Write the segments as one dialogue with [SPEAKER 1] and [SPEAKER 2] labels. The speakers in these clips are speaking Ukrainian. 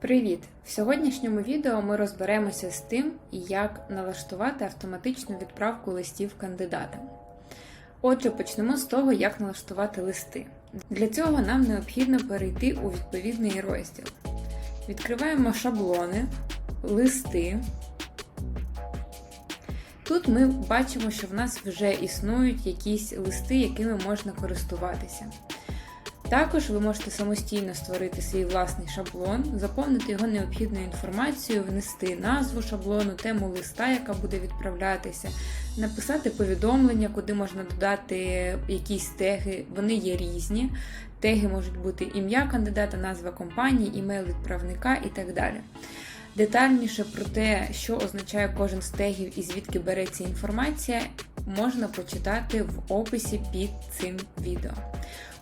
[SPEAKER 1] Привіт! В сьогоднішньому відео ми розберемося з тим, як налаштувати автоматичну відправку листів кандидатам. Отже, почнемо з того, як налаштувати листи. Для цього нам необхідно перейти у відповідний розділ. Відкриваємо шаблони, листи. Тут ми бачимо, що в нас вже існують якісь листи, якими можна користуватися. Також ви можете самостійно створити свій власний шаблон, заповнити його необхідною інформацією, внести назву шаблону, тему листа, яка буде відправлятися, написати повідомлення, куди можна додати якісь теги. Вони є різні. Теги можуть бути ім'я кандидата, назва компанії, імейл відправника і так далі. Детальніше про те, що означає кожен з тегів і звідки береться інформація, можна почитати в описі під цим відео.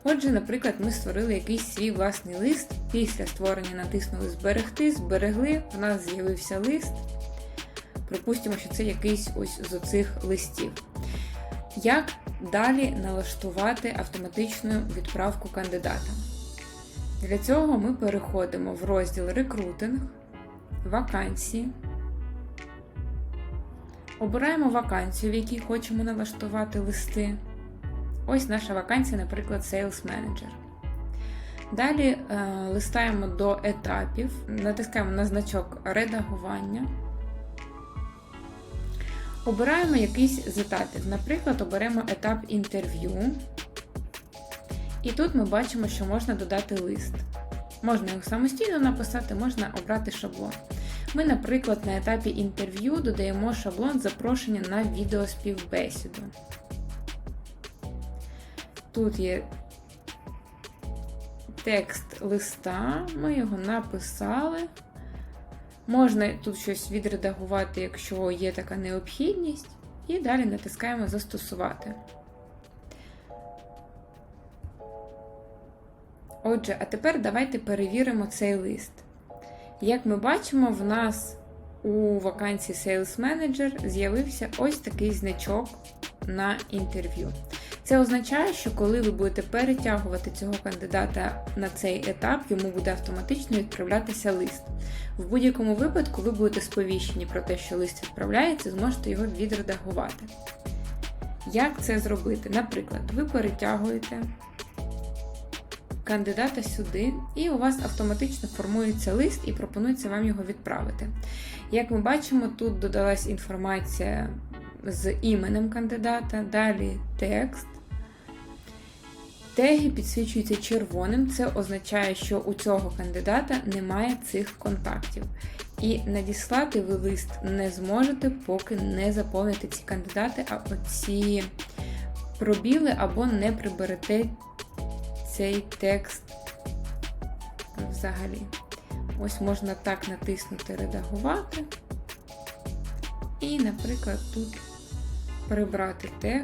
[SPEAKER 1] Отже, наприклад, ми створили якийсь свій власний лист. Після створення натиснули Зберегти, зберегли, в нас з'явився лист. Припустимо, що це якийсь ось з оцих листів. Як далі налаштувати автоматичну відправку кандидата? Для цього ми переходимо в розділ Рекрутинг, Вакансії. Обираємо вакансію, в якій хочемо налаштувати листи. Ось наша вакансія, наприклад, Sales Manager. Далі е, листаємо до етапів, натискаємо на значок редагування. Обираємо якийсь з етапів. Наприклад, оберемо етап інтерв'ю. І тут ми бачимо, що можна додати лист. Можна його самостійно написати, можна обрати шаблон. Ми, наприклад, на етапі інтерв'ю додаємо шаблон запрошення на відеоспівбесіду. Тут є текст листа, ми його написали. Можна тут щось відредагувати, якщо є така необхідність, і далі натискаємо Застосувати. Отже, а тепер давайте перевіримо цей лист. Як ми бачимо, в нас у вакансії Sales Manager з'явився ось такий значок на інтерв'ю. Це означає, що коли ви будете перетягувати цього кандидата на цей етап, йому буде автоматично відправлятися лист. В будь-якому випадку ви будете сповіщені про те, що лист відправляється, зможете його відредагувати. Як це зробити? Наприклад, ви перетягуєте кандидата сюди, і у вас автоматично формується лист і пропонується вам його відправити. Як ми бачимо, тут додалась інформація з іменем кандидата, далі текст. Теги підсвічуються червоним, це означає, що у цього кандидата немає цих контактів. І надіслати ви лист не зможете, поки не заповните ці кандидати, а оці пробіли або не приберете цей текст взагалі. Ось можна так натиснути Редагувати. І, наприклад, тут прибрати тег,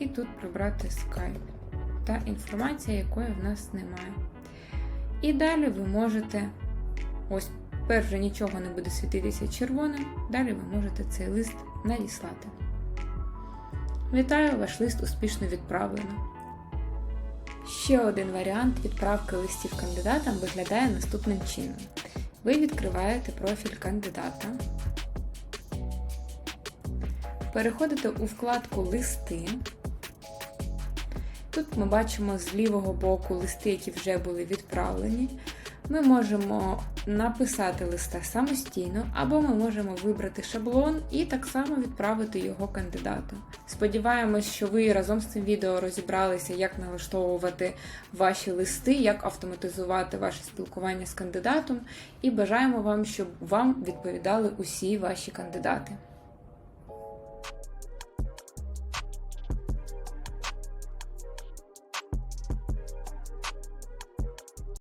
[SPEAKER 1] і тут прибрати Skype та інформація, якої в нас немає. І далі ви можете, ось тепер вже нічого не буде світитися червоним, далі ви можете цей лист надіслати. Вітаю, ваш лист успішно відправлено. Ще один варіант відправки листів кандидатам виглядає наступним чином. Ви відкриваєте профіль кандидата, переходите у вкладку Листи. Тут ми бачимо з лівого боку листи, які вже були відправлені. Ми можемо написати листа самостійно, або ми можемо вибрати шаблон і так само відправити його кандидату. Сподіваємось, що ви разом з цим відео розібралися, як налаштовувати ваші листи, як автоматизувати ваше спілкування з кандидатом, і бажаємо вам, щоб вам відповідали усі ваші кандидати.